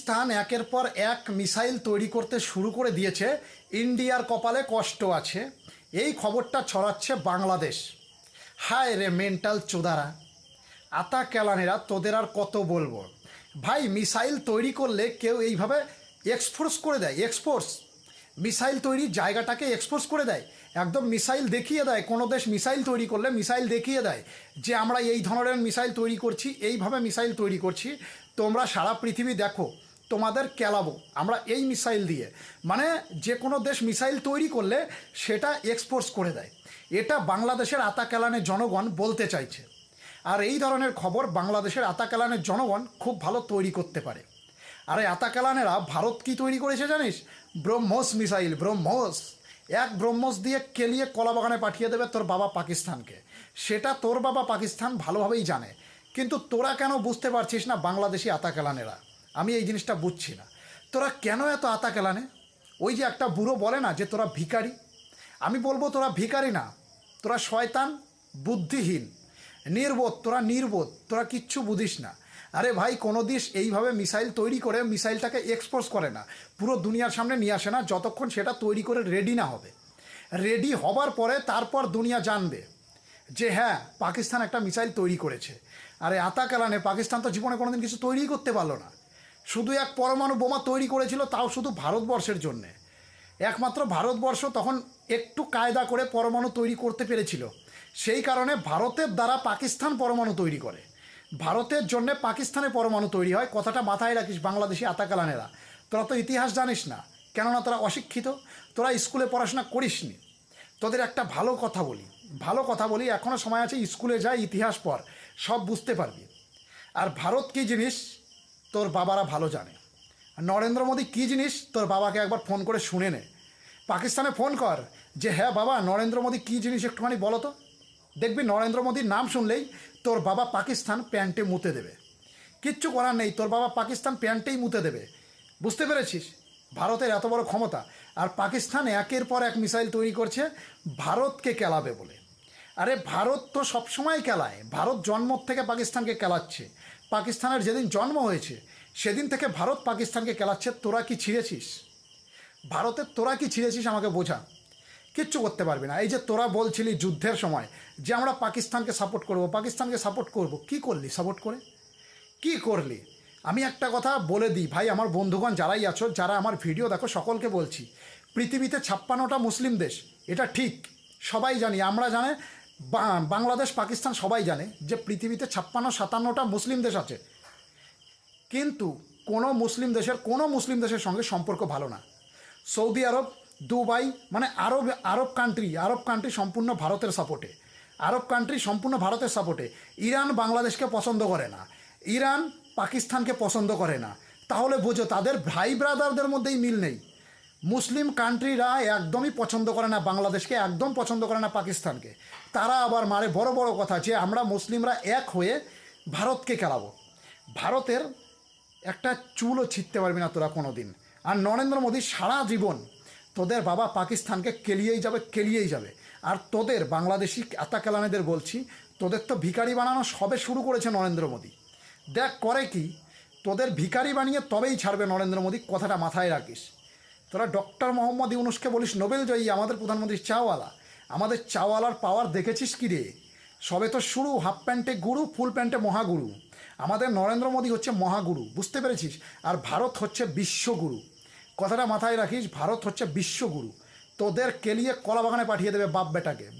পাকিস্তান একের পর এক মিসাইল তৈরি করতে শুরু করে দিয়েছে। ইন্ডিয়ার কপালে কষ্ট আছে। এই খবরটা ছড়াচ্ছে বাংলাদেশ। হায় রে মেন্টাল চোদারা। আতা কেলানেরা, তোদের আর কত বলব? ভাই, মিসাইল তৈরি করলে কেউ এইভাবে এক্সপোর্স করে দেয় এক্সপোর্স মিসাইল তৈরির জায়গাটাকে এক্সপোজ করে দেয়। একদম মিসাইল দেখিয়ে দেয়। কোনো দেশ মিসাইল তৈরি করলে মিসাইল দেখিয়ে দেয় যে, আমরা এই ধরনের মিসাইল তৈরি করছি, এইভাবে মিসাইল তৈরি করছি। তোমরা সারা পৃথিবী দেখো। তোমাদের কেলাবো। আমরা এই মিসাইল দিয়ে। মানে যে কোনো দেশ মিসাইল তৈরি করলে সেটা এক্সপোর্স করে দেয়। এটা বাংলাদেশের আতা কেলানের জনগণ বলতে চাইছে। আর এই ধরনের খবর বাংলাদেশের আতা কেলানের জনগণ খুব ভালো তৈরি করতে পারে। আর এই আতাকালানেরা ভারত কি তৈরি করেছে জানিস? ব্রহ্মোস মিসাইল, ব্রহ্মোস। এক ব্রহ্মোস দিয়ে কেলিয়ে কলাবাগানে পাঠিয়ে দেবে তোর বাবা পাকিস্তানকে। সেটা তোর বাবা পাকিস্তান ভালোভাবেই জানে। কিন্তু তোরা কেন বুঝতে পারছিস না বাংলাদেশি আতাকালানেরা? আমি এই জিনিসটা বুঝছি না। তোরা কেন এত আতা কেলানে? ওই যে একটা বুড়ো বলে না যে তোরা ভিখারি? আমি বলব তোরা ভিখারি না। তোরা শয়তান, বুদ্ধিহীন, নির্বোধ, তোরা নির্বোধ, তোরা কিচ্ছু বুঝিস না। আরে ভাই, কোনো দেশ এইভাবে মিসাইল তৈরি করে মিসাইলটাকে এক্সপোজ করে না। পুরো দুনিয়ার সামনে নিয়ে আসে না, যতক্ষণ সেটা তৈরি করে রেডি না হবে। রেডি হবার পরে তারপর দুনিয়া জানবে যে হ্যাঁ পাকিস্তান একটা মিসাইল তৈরি করেছে। আরে আতা আতাকালানে পাকিস্তান তো জীবনে কোনোদিন কিছু তৈরি করতে পারল না। শুধু এক পরমাণু বোমা তৈরি করেছিল, তাও শুধু ভারতবর্ষের জন্যে। একমাত্র ভারতবর্ষ তখন একটু কায়দা করে পরমাণু তৈরি করতে পেরেছিল। সেই কারণে ভারতের দ্বারা পাকিস্তান পরমাণু তৈরি করে। ভারতের জন্য পাকিস্তানে পরমাণু তৈরি হয়, কথাটা মাথায় রাখিস বাংলাদেশি আতাকালানেরা। তোরা তো ইতিহাস জানিস না, কেননা তোরা অশিক্ষিত, তোরা স্কুলে পড়াশোনা করিসনি। তোদের একটা ভালো কথা বলি, ভালো কথা বলি এখনও সময় আছে, স্কুলে যাই ইতিহাস পর সব বুঝতে পারবি। আর ভারত কী জিনিস? তোর বাবারা ভালো জানে। নরেন্দ্র মোদী কী জিনিস তোর বাবাকে একবার ফোন করে শুনে নে। পাকিস্তানে ফোন কর যে হ্যাঁ বাবা, নরেন্দ্র মোদী কী জিনিস একটুখানি বলো তো। দেখবি নরেন্দ্র মোদীর নাম শুনলেই তোর বাবা পাকিস্তান প্যান্টে মুতে দেবে। কিচ্ছু করার নেই, তোর বাবা পাকিস্তান প্যান্টেই মুতে দেবে। বুঝতে পেরেছিস? ভারতের এত বড় ক্ষমতা। আর পাকিস্তান একের পর এক মিসাইল তৈরি করছে, ভারতকে কেলাবে বলে। আরে ভারত তো সবসময় খেলায়। ভারত জন্ম থেকে পাকিস্তানকে খেলাচ্ছে। পাকিস্তানের যেদিন জন্ম হয়েছে, সেদিন থেকে ভারত পাকিস্তানকে খেলাচ্ছে। তোরা কি ছিঁড়েছিস? ভারতের তোরা কি ছিঁড়েছিস আমাকে বোঝা। কিচ্ছু করতে পারবি না। এই যে তোরা বলছিলি যুদ্ধের সময় যে আমরা পাকিস্তানকে সাপোর্ট করব, পাকিস্তানকে সাপোর্ট করব। কি করলি সাপোর্ট করে? কি করলি? আমি একটা কথা বলে দিই ভাই, আমার বন্ধুগণ যারাই আছো, যারা আমার ভিডিও দেখো, সকলকে বলছি, পৃথিবীতে ছাপ্পান্নটা মুসলিম দেশ, এটা ঠিক। সবাই জানি, আমরা জানে বাংলাদেশ, পাকিস্তান সবাই জানে যে পৃথিবীতে ছাপ্পান্ন, সাতান্নটা মুসলিম দেশ আছে। কিন্তু কোনো মুসলিম দেশের, কোনো মুসলিম দেশের সঙ্গে সম্পর্ক ভালো না। সৌদি আরব, দুবাই মানে আরব আরব কান্ট্রি আরব কান্ট্রি সম্পূর্ণ ভারতের সাপোর্টে আরব কান্ট্রি সম্পূর্ণ ভারতের সাপোর্টে ইরান বাংলাদেশকে পছন্দ করে না। ইরান পাকিস্তানকে পছন্দ করে না। তাহলে বোঝো, তাদের ভাই ব্রাদারদের মধ্যেই মিল নেই। মুসলিম কান্ট্রিরা একদমই পছন্দ করে না বাংলাদেশকে, একদম পছন্দ করে না পাকিস্তানকে। তারা আবার মারে বড় বড় কথা যে আমরা মুসলিমরা এক হয়ে ভারতকে খেলাবো। ভারতের একটা চুলও ছিটতে পারবি না তোরা কোনো দিন আর নরেন্দ্র মোদী সারা জীবন তোদের বাবা পাকিস্তানকে কেলিয়েই যাবে কেলিয়েই যাবে। আর তোদের বাংলাদেশি আতাকালানেদের বলছি, তোদের তো ভিখারি বানানো সবে শুরু করেছে নরেন্দ্র মোদী। দেখ করে কি, তোদের ভিখারি বানিয়ে তবেই ছাড়বে নরেন্দ্র মোদী, কথাটা মাথায় রাখিস। তোরা ডক্টর মোহাম্মদ ইউনুসকে বলিস নোবেল জয়ী, আমাদের প্রধানমন্ত্রী চাওয়ালা। আমাদের চাওয়ালার পাওয়ার দেখেছিস কি রে? সবে তো শুরু, হাফ প্যান্টে গুরু, ফুল প্যান্টে মহাগুরু। আমাদের নরেন্দ্র মোদী হচ্ছে মহাগুরু, বুঝতে পেরেছিস? আর ভারত হচ্ছে বিশ্বগুরু। কথাটা মাথায় রাখিস, ভারত হচ্ছে বিশ্বগুরু। তোদের কেলিয়ে কলা বাগানে পাঠিয়ে দেবে বাপ বেটাকে